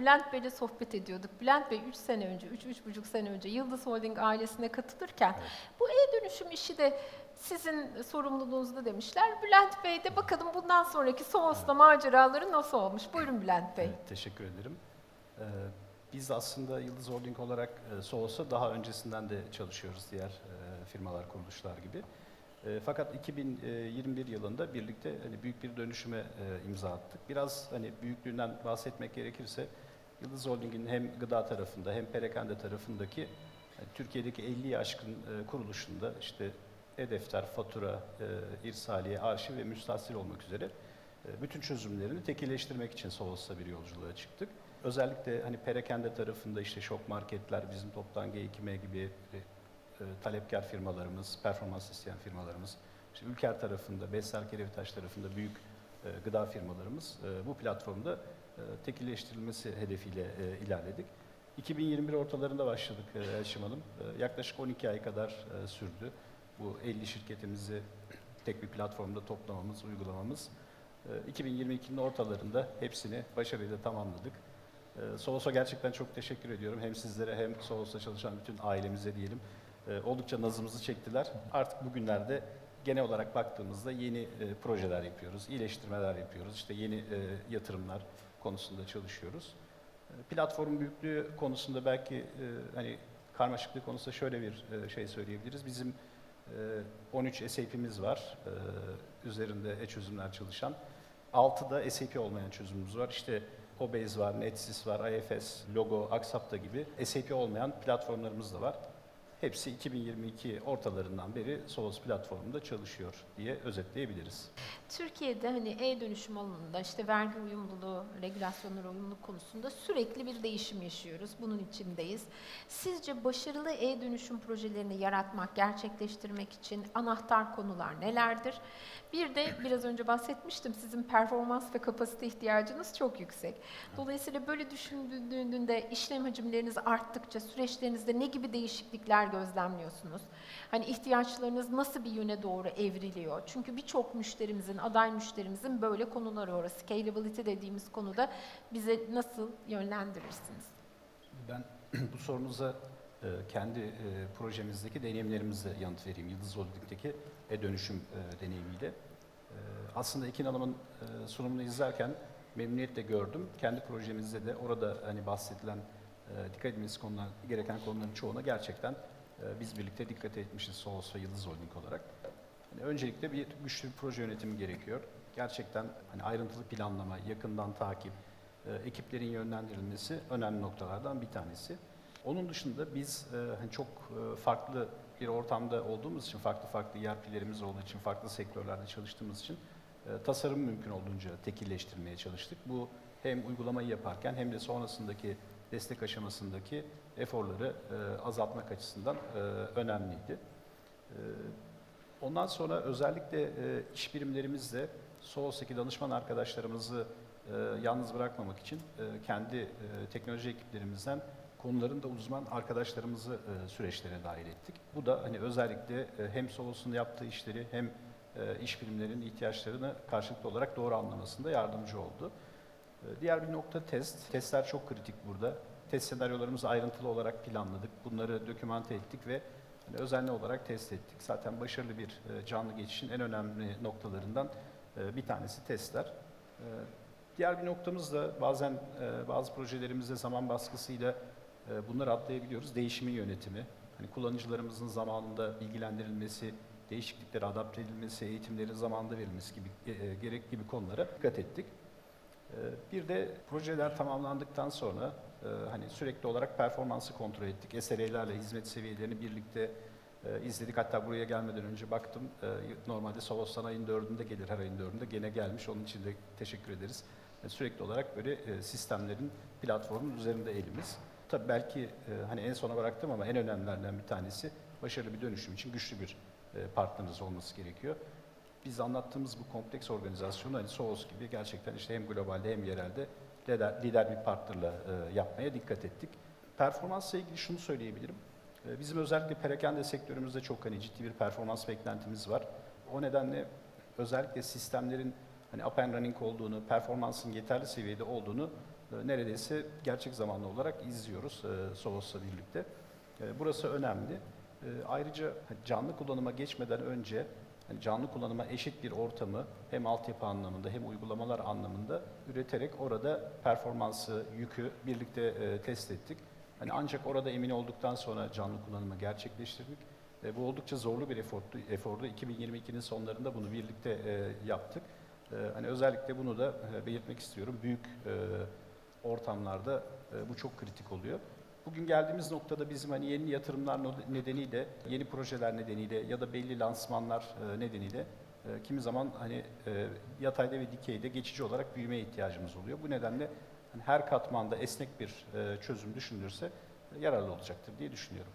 Bülent Bey'le sohbet ediyorduk. Bülent Bey 3 sene önce, 3-3,5 sene önce Yıldız Holding ailesine katılırken bu e-dönüşüm işi de sizin sorumluluğunuzda demişler. Bülent Bey de bakalım bundan sonraki Soğus'ta maceraları nasıl olmuş? Buyurun Bülent Bey. Evet, teşekkür ederim. Ee, biz aslında Yıldız Holding olarak e, Soğos'a daha öncesinden de çalışıyoruz diğer e, firmalar, kuruluşlar gibi. E, fakat 2021 yılında birlikte hani büyük bir dönüşüme e, imza attık. Biraz hani büyüklüğünden bahsetmek gerekirse Yıldız Holding'in hem gıda tarafında hem perakende tarafındaki yani Türkiye'deki 50'yi aşkın e, kuruluşunda işte e-defter, fatura, e, irsaliye, arşiv ve müstahsil olmak üzere e, bütün çözümlerini tekilleştirmek için Solos'ta bir yolculuğa çıktık. Özellikle hani perakende tarafında işte şok marketler, bizim toptan G2M gibi e, e, talepkar firmalarımız, performans isteyen firmalarımız, işte Ülker tarafında, Besler Kerevitaş tarafında büyük e, gıda firmalarımız e, bu platformda e, tekilleştirilmesi hedefiyle e, ilerledik. 2021 ortalarında başladık e, Elçim Hanım. E, yaklaşık 12 ay kadar e, sürdü. Bu 50 şirketimizi tek bir platformda toplamamız, uygulamamız. E, 2022'nin ortalarında hepsini başarıyla tamamladık. E, Solos'a gerçekten çok teşekkür ediyorum. Hem sizlere hem Solos'ta çalışan bütün ailemize diyelim. E, Oldukça nazımızı çektiler. Artık bugünlerde genel olarak baktığımızda yeni e, projeler yapıyoruz, iyileştirmeler yapıyoruz. İşte yeni e, yatırımlar konusunda çalışıyoruz. E, Platform büyüklüğü konusunda belki e, hani karmaşıklık konusunda şöyle bir e, şey söyleyebiliriz. Bizim e, 13 SAP'imiz var e, üzerinde e-çözümler çalışan. 6'da SAP olmayan çözümümüz var. İşte Obase var, Netsys var, IFS, Logo, Axapta gibi SAP olmayan platformlarımız da var. Hepsi 2022 ortalarından beri Solos platformunda çalışıyor diye özetleyebiliriz. Türkiye'de hani e-dönüşüm alanında işte vergi uyumluluğu, regülasyonlara uyumluluk konusunda sürekli bir değişim yaşıyoruz. Bunun içindeyiz. Sizce başarılı e-dönüşüm projelerini yaratmak, gerçekleştirmek için anahtar konular nelerdir? Bir de biraz önce bahsetmiştim sizin performans ve kapasite ihtiyacınız çok yüksek. Dolayısıyla böyle düşündüğünde işlem hacimleriniz arttıkça süreçlerinizde ne gibi değişiklikler gözlemliyorsunuz? Hani ihtiyaçlarınız nasıl bir yöne doğru evriliyor? Çünkü birçok müşterimizin, aday müşterimizin böyle konuları var. Scalability dediğimiz konuda bize nasıl yönlendirirsiniz? Ben bu sorunuza e, kendi e, projemizdeki deneyimlerimizle yanıt vereyim. Yıldız Holding'deki e-dönüşüm e, deneyimiyle. Aslında Ekin Hanım'ın sunumunu izlerken memnuniyetle gördüm. Kendi projemizde de orada hani bahsedilen dikkat edilmesi konular, gereken konuların çoğuna gerçekten biz birlikte dikkat etmişiz Soğuz ve Yıldız Holding olarak. Hani öncelikle bir güçlü bir proje yönetimi gerekiyor. Gerçekten hani ayrıntılı planlama, yakından takip, e, ekiplerin yönlendirilmesi önemli noktalardan bir tanesi. Onun dışında biz e, hani çok e, farklı bir ortamda olduğumuz için, farklı farklı ERP'lerimiz olduğu için, farklı sektörlerde çalıştığımız için e, tasarım mümkün olduğunca tekilleştirmeye çalıştık. Bu hem uygulamayı yaparken hem de sonrasındaki destek aşamasındaki eforları e, azaltmak açısından e, önemliydi. E, ondan sonra özellikle e, iş birimlerimizle SOHOS'taki danışman arkadaşlarımızı e, yalnız bırakmamak için e, kendi e, teknoloji ekiplerimizden konuların da uzman arkadaşlarımızı e, süreçlere dahil ettik. Bu da hani özellikle e, hem Solos'un yaptığı işleri hem e, iş birimlerinin ihtiyaçlarını karşılıklı olarak doğru anlamasında yardımcı oldu. E, Diğer bir nokta test. Testler çok kritik burada. Test senaryolarımızı ayrıntılı olarak planladık. Bunları dokümante ettik ve özenli olarak test ettik. Zaten başarılı bir e, canlı geçişin en önemli noktalarından e, bir tanesi testler. E, Diğer bir noktamız da bazen bazı projelerimizde zaman baskısıyla bunları atlayabiliyoruz. Değişimin yönetimi. Hani kullanıcılarımızın zamanında bilgilendirilmesi, değişikliklere adapte edilmesi, eğitimlerin zamanında verilmesi gibi gerek gibi konulara dikkat ettik. Bir de projeler tamamlandıktan sonra e, hani sürekli olarak performansı kontrol ettik. SLA'lerle hizmet seviyelerini birlikte e, izledik. Hatta buraya gelmeden önce baktım. E, Normalde Solos'tan ayın dördünde gelir, her ayın dördünde. Gene gelmiş. Onun için de teşekkür ederiz. E, Sürekli olarak böyle e, sistemlerin, platformun üzerinde elimiz. Tabii belki e, hani en sona bıraktım ama en önemlilerinden bir tanesi başarılı bir dönüşüm için güçlü bir e, partneriniz olması gerekiyor biz anlattığımız bu kompleks organizasyonu hani SOOS gibi gerçekten işte hem globalde hem yerelde lider, lider bir partnerla e, yapmaya dikkat ettik. Performansla ilgili şunu söyleyebilirim. E, bizim özellikle perakende sektörümüzde çok hani ciddi bir performans beklentimiz var. O nedenle özellikle sistemlerin hani up and running olduğunu, performansın yeterli seviyede olduğunu e, neredeyse gerçek zamanlı olarak izliyoruz e, Sovos'la birlikte. E, Burası önemli. E, Ayrıca canlı kullanıma geçmeden önce hani canlı kullanıma eşit bir ortamı hem altyapı anlamında hem uygulamalar anlamında üreterek orada performansı, yükü birlikte e, test ettik. Hani ancak orada emin olduktan sonra canlı kullanımı gerçekleştirdik. E, bu oldukça zorlu bir efortu. efordu. 2022'nin sonlarında bunu birlikte e, yaptık. E, hani özellikle bunu da e, belirtmek istiyorum. Büyük e, ortamlarda e, bu çok kritik oluyor. Bugün geldiğimiz noktada bizim hani yeni yatırımlar nedeniyle, yeni projeler nedeniyle ya da belli lansmanlar e, nedeniyle e, kimi zaman hani e, yatayda ve dikeyde geçici olarak büyümeye ihtiyacımız oluyor. Bu nedenle hani her katmanda esnek bir çözüm düşünülürse yararlı olacaktır diye düşünüyorum.